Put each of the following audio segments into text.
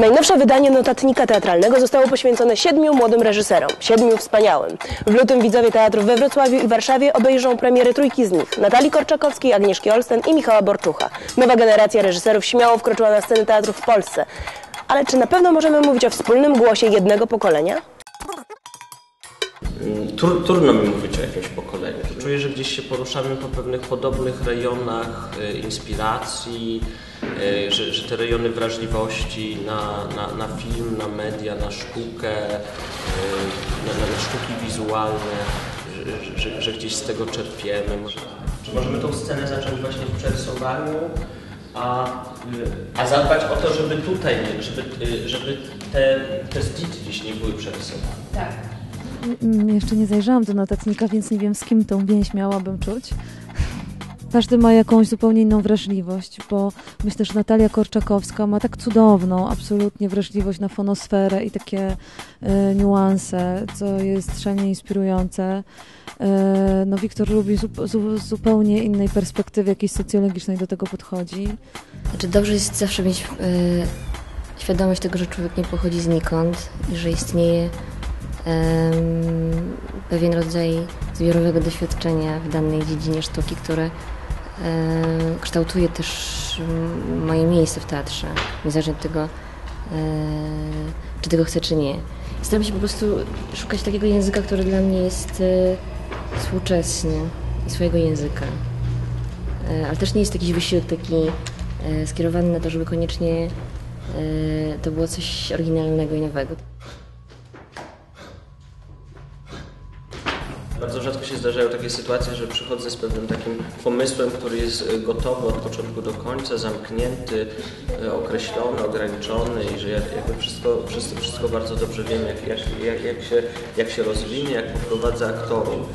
Najnowsze wydanie notatnika teatralnego zostało poświęcone siedmiu młodym reżyserom, siedmiu wspaniałym. W lutym widzowie teatrów we Wrocławiu i Warszawie obejrzą premiery trójki z nich. Natalii Korczakowskiej, Agnieszki Olsen i Michała Borczucha. Nowa generacja reżyserów śmiało wkroczyła na sceny teatrów w Polsce. Ale czy na pewno możemy mówić o wspólnym głosie jednego pokolenia? Tr, trudno mi mówić o jakimś pokoleniu. Czuję, że gdzieś się poruszamy po pewnych podobnych rejonach y, inspiracji, że, że te rejony wrażliwości na, na, na film, na media, na sztukę, y, na, na, sztuki wizualne, że, że, że gdzieś z tego czerpiemy. Może, czy możemy tą scenę zacząć właśnie w przerysowaniu, a, y, a zadbać o to, żeby tutaj, żeby, żeby te, te zdjęcia gdzieś nie były przerysowane. Mm, Jeszcze nie zajrzałam do notatnika, więc nie wiem z kim tą więź miałabym czuć. Każdy ma jakąś zupełnie inną wrażliwość, bo myślę, że Natalia Korczakowska ma tak cudowną, absolutnie wrażliwość na fonosferę i takie e, niuanse, co jest szalenie inspirujące. E, no Wiktor zu- z zupełnie innej perspektywy jakiejś socjologicznej do tego podchodzi. Znaczy dobrze jest zawsze mieć e, świadomość tego, że człowiek nie pochodzi znikąd i że istnieje pewien rodzaj zbiorowego doświadczenia w danej dziedzinie sztuki, które kształtuje też mm, moje miejsce w teatrze, niezależnie od tego, e, czy tego chcę, czy nie. Staram się po prostu szukać takiego języka, który dla mnie jest e, współczesny i swojego języka. E, ale też nie jest jakiś wysiłek taki e, skierowany na to, żeby koniecznie e, to było coś oryginalnego i nowego. Bardzo rzadko się zdarzają takie sytuacje, że przychodzę z pewnym takim pomysłem, który jest e, gotowy od początku do końca, zamknięty, e, określony, ograniczony i że jak- jakby wszystko, wszystko, wszystko bardzo dobrze wiem, jak, jak, jak, się, jak się rozwinie, jak poprowadzę aktorów.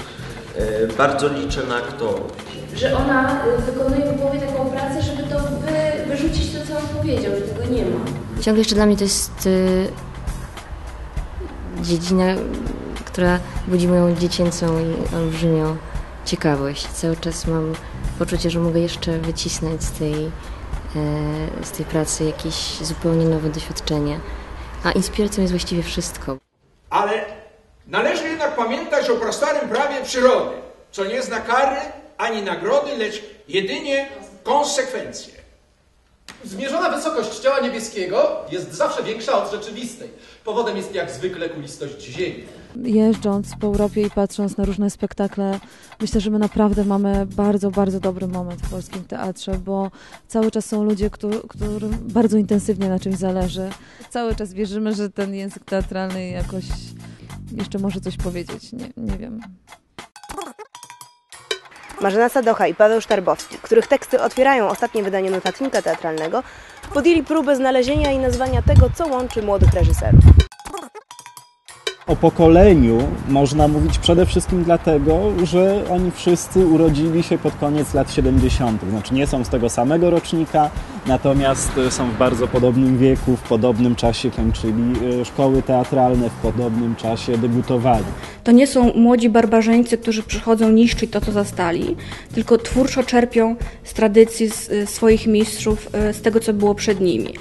E, Bardzo liczę na aktorów. że ona wykonuje w głowie taką pracę, żeby to wy, wyrzucić to, co on powiedział, że tego nie ma. Ciągle jeszcze dla mnie to jest e, dziedzina, która budzi moją dziecięcą i olbrzymią ciekawość. Cały czas mam poczucie, że mogę jeszcze wycisnąć z tej, e, z tej pracy jakieś zupełnie nowe doświadczenia. A inspiracją jest właściwie wszystko. Ale należy jednak pamiętać o prastarym prawie przyrody, co nie zna kary ani nagrody, lecz jedynie konsekwencje. Zmierzona wysokość ciała niebieskiego jest zawsze większa od rzeczywistej. Powodem jest jak zwykle kulistość Ziemi. Jeżdżąc po Europie i patrząc na różne spektakle, myślę, że my naprawdę mamy bardzo, bardzo dobry moment w polskim teatrze, bo cały czas są ludzie, któ- którym bardzo intensywnie na czymś zależy. Cały czas wierzymy, że ten język teatralny jakoś jeszcze może coś powiedzieć. Nie, nie wiem. Marzena Sadocha i Paweł Sztarbowski, których teksty otwierają ostatnie wydanie notatnika teatralnego, podjęli próbę znalezienia i nazwania tego, co łączy młodych reżyserów. O pokoleniu można mówić przede wszystkim dlatego, że oni wszyscy urodzili się pod koniec lat 70. Znaczy nie są z tego samego rocznika, natomiast e, są w bardzo podobnym wieku, w podobnym czasie kończyli e, szkoły teatralne, w podobnym czasie debiutowali. To nie są młodzi barbarzyńcy, którzy przychodzą niszczyć to, co zastali, tylko twórczo czerpią z tradycji z, y, swoich mistrzów, z tego, co było przed nimi.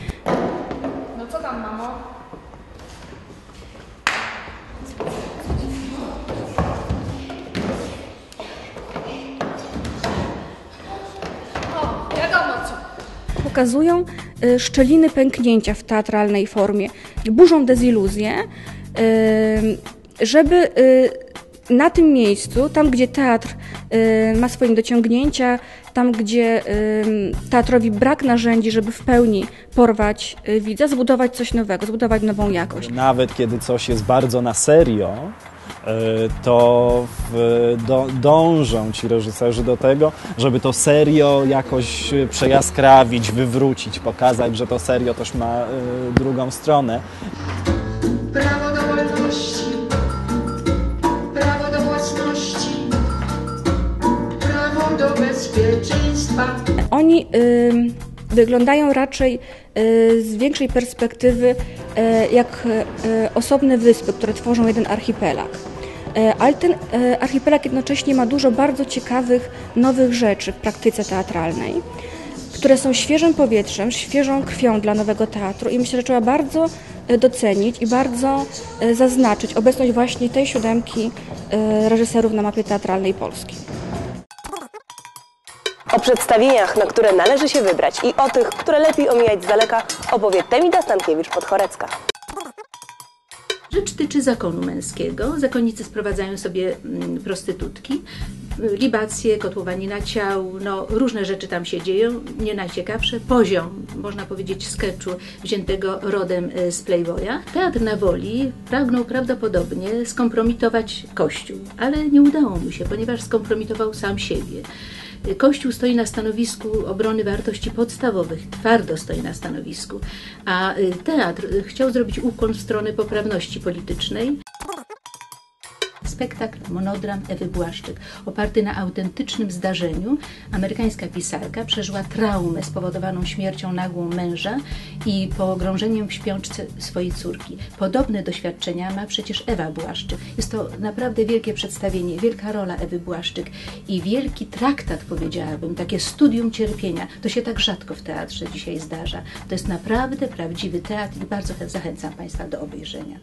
Pokazują y, szczeliny pęknięcia w teatralnej formie, burzą deziluzję, y, żeby y, na tym miejscu, tam gdzie teatr ma swoje dociągnięcia, tam gdzie teatrowi brak narzędzi, żeby w pełni porwać widza, zbudować coś nowego, zbudować nową jakość. Nawet kiedy coś jest bardzo na serio, to w, do, dążą ci reżyserzy do tego, żeby to serio jakoś e, przejaskrawić, wywrócić, pokazać, że to serio też ma e, drugą stronę. Prawo do wolności, prawo do własności, prawo do bezpieczeństwa. Oni ym, wyglądają raczej y, z większej perspektywy y, jak y, osobne wyspy, które tworzą jeden archipelag. Ale ten archipelag jednocześnie ma dużo bardzo ciekawych, nowych rzeczy w praktyce teatralnej, które są świeżym powietrzem, świeżą krwią dla nowego teatru i myślę, że trzeba bardzo docenić i bardzo zaznaczyć obecność właśnie tej siódemki reżyserów na mapie teatralnej Polski. O przedstawieniach, na które należy się wybrać i o tych, które lepiej omijać z daleka, opowie Temida Stankiewicz-Podchorecka. Rzecz tyczy zakonu męskiego. Zakonnicy sprowadzają sobie mm, prostytutki, y, libacje, kotłowanina ciał, no różne rzeczy tam się dzieją. Nie najciekawsze, poziom, można powiedzieć, sketchu wziętego rodem y, z Playboya. Teatr na Woli pragnął prawdopodobnie skompromitować Kościół, ale nie udało mu się, ponieważ skompromitował sam siebie. Kościół stoi na stanowisku obrony wartości podstawowych, twardo stoi na stanowisku, a y, teatr y, chciał zrobić ukłon w stronę poprawności politycznej. Spektakl Monodram Ewy Błaszczyk, oparty na autentycznym zdarzeniu. Amerykańska pisarka przeżyła traumę spowodowaną śmiercią nagłą męża i pogrążeniem w śpiączce swojej córki. Podobne doświadczenia ma przecież Ewa Błaszczyk. Jest to naprawdę wielkie przedstawienie, wielka rola Ewy Błaszczyk i wielki traktat, powiedziałabym, takie studium cierpienia. To się tak rzadko w teatrze dzisiaj zdarza. To jest naprawdę prawdziwy teatr i bardzo zachęcam Państwa do obejrzenia.